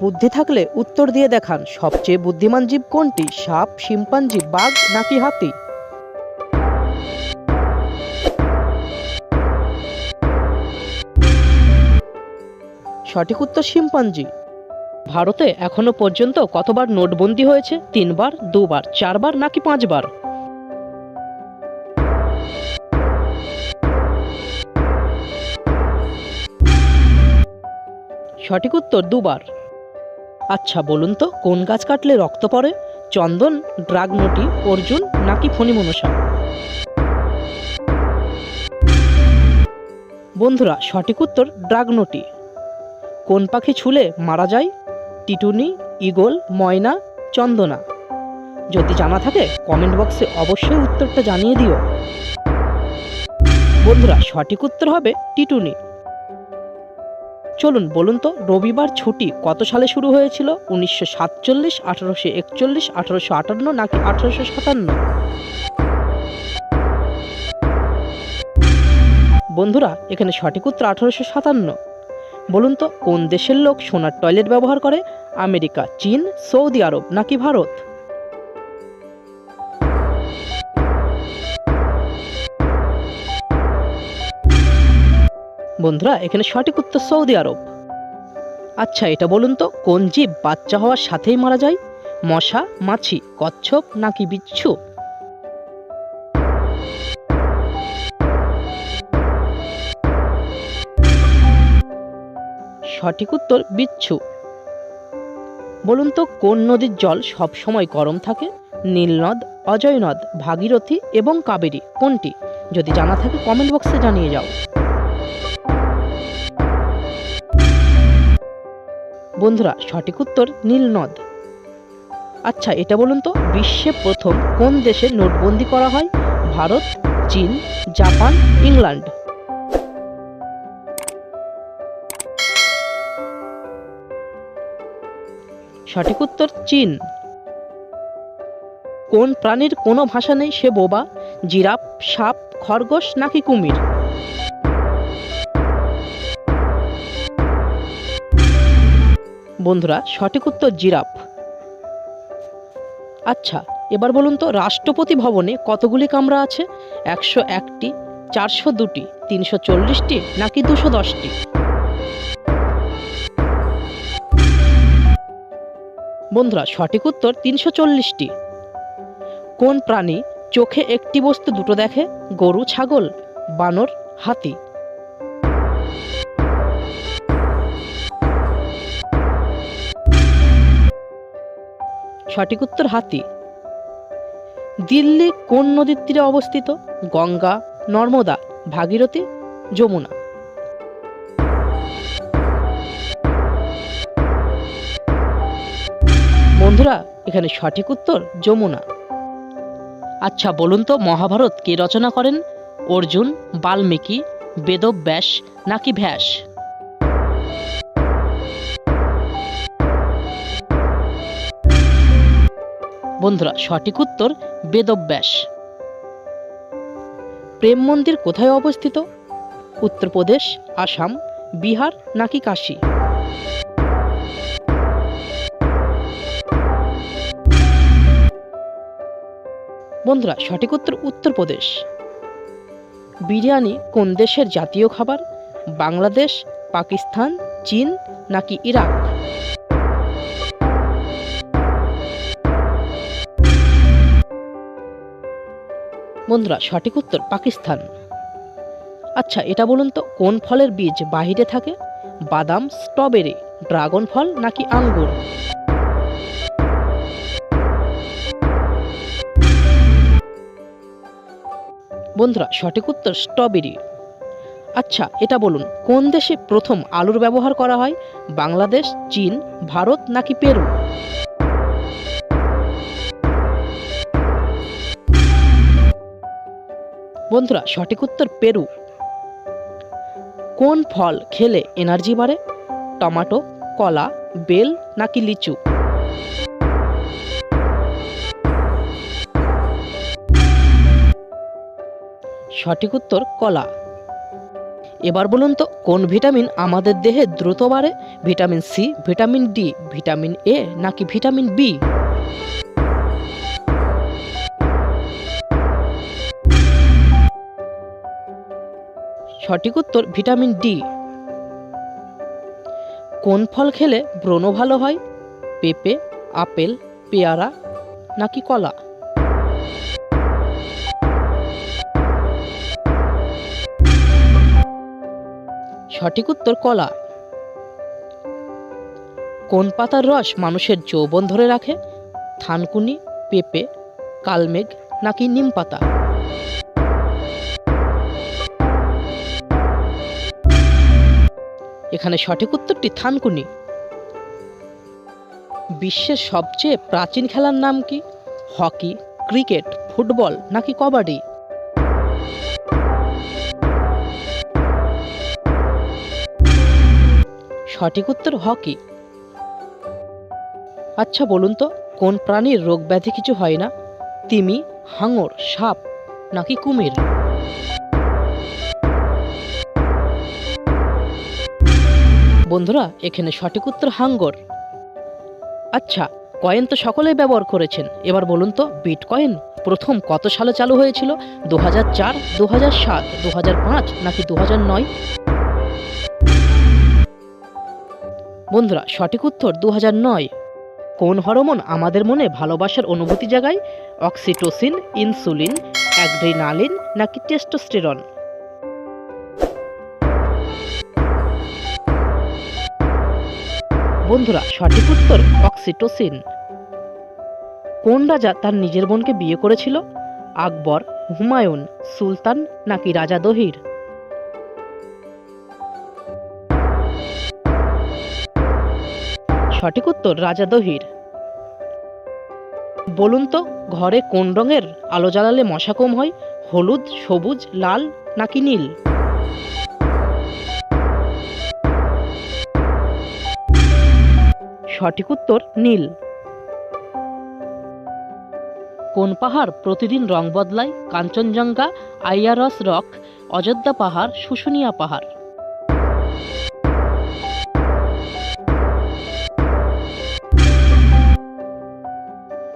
বুদ্ধি থাকলে উত্তর দিয়ে দেখান সবচেয়ে বুদ্ধিমান জীব কোনটি, সাপ, শিম্পাঞ্জি, বাঘ নাকি হাতি? সঠিক উত্তর শিম্পাঞ্জি। ভারতে এখনও পর্যন্ত কতবার নোটবন্দি হয়েছে? তিনবার, দুবার, চারবার নাকি পাঁচবার? সঠিক উত্তর দুবার। আচ্ছা বলুন তো, কোন গাছ কাটলে রক্ত পড়ে? চন্দন ড্রাগনটি অর্জুন, নাকি ফণি ফণিমনসা? বন্ধুরা, সঠিক উত্তর ড্রাগনটি কোন পাখি ছুলে মারা যায়? টিটুনি ইগল ময়না, চন্দনা। যদি জানা থাকে, কমেন্ট বক্সে অবশ্যই উত্তরটা জানিয়ে দিও। বন্ধুরা, সঠিক উত্তর হবে টিটুনি। চলুন বলুন তো, রবিবার ছুটি কত সালে শুরু হয়েছিল? উনিশশো সাতচল্লিশ, আঠারোশো একচল্লিশ, আঠারোশো আটান্ন নাকি আঠারোশো সাতান্ন? বন্ধুরা, এখানে সঠিক উত্তর আঠারোশো সাতান্ন। বলুন তো, কোন দেশের লোক সোনার টয়লেট ব্যবহার করে? আমেরিকা, চীন, সৌদি আরব নাকি ভারত? বন্ধুরা, এখানে সঠিক উত্তর সৌদি আরব। আচ্ছা এটা বলুন তো, কোন জীব বাচ্চা হওয়ার সাথেই মারা যায়? মশা, মাছি, কচ্ছপ নাকি বিচ্ছু? সঠিক উত্তর, বিচ্ছু। বলুন তো, কোন নদীর জল সব সময় গরম থাকে? নীলনদ অজয় নদ, ভাগীরথী এবং কাবেরী, কোনটি? যদি জানা থাকে কমেন্ট বক্সে জানিয়ে যাও। বন্ধুরা, সঠিক উত্তর নীলনদ। আচ্ছা এটা বলুন তো, বিশ্বে প্রথম কোন দেশে নোটবন্দি করা হয়? ভারত, চীন, জাপান, ইংল্যান্ড। সঠিক উত্তর চীন। কোন প্রাণীর কোনো ভাষা নেই সে বোবা, জিরাফ, সাপ, খরগোশ নাকি কুমির? বন্ধুরা, সঠিক উত্তর জিরাফ। আচ্ছা এবার বলুন তো, রাষ্ট্রপতি ভবনে কতগুলি কামরা আছে? একশো একটি, চারশো দুটি, তিনশো চল্লিশটি, নাকি দুশো দশটি? বন্ধুরা, সঠিক উত্তর তিনশো চল্লিশটি। কোন প্রাণী চোখে একটি বস্তু দুটো দেখে? গরু, ছাগল, বানর, হাতি। সঠিক উত্তর হাতি। দিল্লি কোন নদীর তীরে অবস্থিত? গঙ্গা, নর্মদা, ভাগীরথী, যমুনা। বন্ধুরা, এখানে সঠিক উত্তর যমুনা। আচ্ছা বলুন তো, মহাভারত কে রচনা করেন? অর্জুন, বাল্মীকি, বেদব্যাস নাকি ব্যাস? বন্ধুরা, সঠিক উত্তর বেদব্যাস। প্রেম মন্দির কোথায় অবস্থিত? উত্তরপ্রদেশ, আসাম, বিহার নাকি কাশী? বন্ধুরা, সঠিক উত্তর উত্তরপ্রদেশ। বিরিয়ানি কোন দেশের জাতীয় খাবার? বাংলাদেশ, পাকিস্তান, চীন নাকি ইরাক? বন্ধুরা, সঠিক উত্তর পাকিস্তান। আচ্ছা এটা বলুন তো, কোন ফলের বীজ বাহিরে থাকে? বাদাম, স্ট্রবেরি, ড্রাগন ফল নাকি আঙ্গুর? বন্ধুরা, সঠিক উত্তর স্ট্রবেরি। আচ্ছা এটা বলুন, কোন দেশে প্রথম আলুর ব্যবহার করা হয়? বাংলাদেশ, চীন, ভারত নাকি পেরু? বন্ধুরা, সঠিক উত্তর পেরু। কোন ফল খেলে এনার্জি বাড়ে? টমাটো, কলা, বেল নাকি লিচু? সঠিক উত্তর, কলা। এবার বলুন তো, কোন ভিটামিন আমাদের দেহে দ্রুত বাড়ে? Vitamin C, vitamin D, vitamin A নাকি ভিটামিন বি? সঠিক উত্তর ভিটামিন ডি। কোন ফল খেলে ব্রণ ভালো হয়? পেঁপে, আপেল, পেয়ারা নাকি কলা? সঠিক উত্তর কলা। কোন পাতার রস মানুষের যৌবন ধরে রাখে? থানকুনি, পেঁপে, কালমেঘ নাকি নিম পাতা? এখানে সঠিক উত্তরটি থানকুনি। বিশ্বের সবচেয়ে প্রাচীন খেলার নাম কি? হকি, ক্রিকেট, ফুটবল নাকি কবাডি? সঠিক উত্তর হকি। আচ্ছা বলুন তো, কোন প্রাণীর রোগ ব্যাধি কিছু হয় না? তিমি, হাঙর, সাপ নাকি কুমির? বন্ধুরা, এখানে সঠিক উত্তর হাঙ্গর। আচ্ছা কয়েন তো সকলেই ব্যবহার করেছেন। এবার বলুন তো, বিটকয়েন প্রথম কত সালে চালু হয়েছিল? দু হাজার চার দু হাজার সাত দু হাজার পাঁচ নাকি দু হাজার নয়? বন্ধুরা, সঠিক উত্তর দু হাজার নয়। কোন হরমোন আমাদের মনে ভালোবাসার অনুভূতি জাগায়? অক্সিটোসিন, ইনসুলিন, অ্যাড্রিনালিন নাকি টেস্টোস্টেরন? বন্ধুরা, সঠিক উত্তর অক্সিটোসিন। কোন রাজা তার নিজের বোনকে বিয়ে করেছিল? আকবর, হুমায়ুন, সুলতান নাকি রাজা দহির? সঠিক উত্তর রাজা দহির। বলুন তো, ঘরে কোন রঙের আলো জ্বালালে মশা কম হয়? হলুদ, সবুজ, লাল নাকি নীল? সঠিক উত্তর নীল। কোন পাহাড় প্রতিদিন রং বদলায়? কাঞ্চনজঙ্ঘা, আইয়ারস রক, অযোধ্যা পাহাড়, শুশুনিয়া পাহাড়।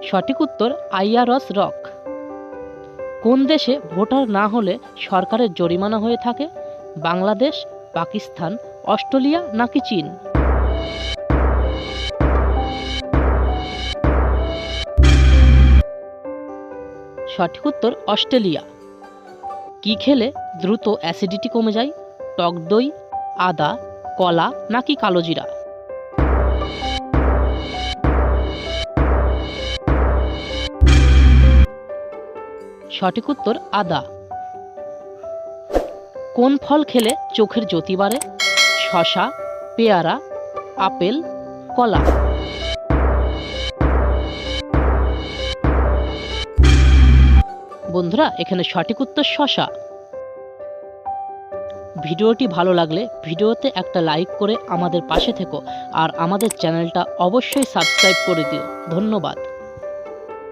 সঠিক উত্তর আইয়ারস রক। কোন দেশে ভোটার না হলে সরকারের জরিমানা হয়ে থাকে? বাংলাদেশ, পাকিস্তান, অস্ট্রেলিয়া নাকি চীন? সঠিক উত্তর অস্ট্রেলিয়া। কি খেলে দ্রুত অ্যাসিডিটি কমে যায়? টক দই, আদা, কলা নাকি কালোজিরা সঠিক উত্তর আদা। কোন ফল খেলে চোখের জ্যোতি বাড়ে? শশা পেয়ারা, আপেল, কলা। বন্ধুরা, এখানে সঠিক উত্তর শশা। ভিডিওটি ভালো লাগলে ভিডিওতে একটা লাইক করে আমাদের পাশে থেকো আর আমাদের চ্যানেলটা অবশ্যই সাবস্ক্রাইব করে দিও। ধন্যবাদ।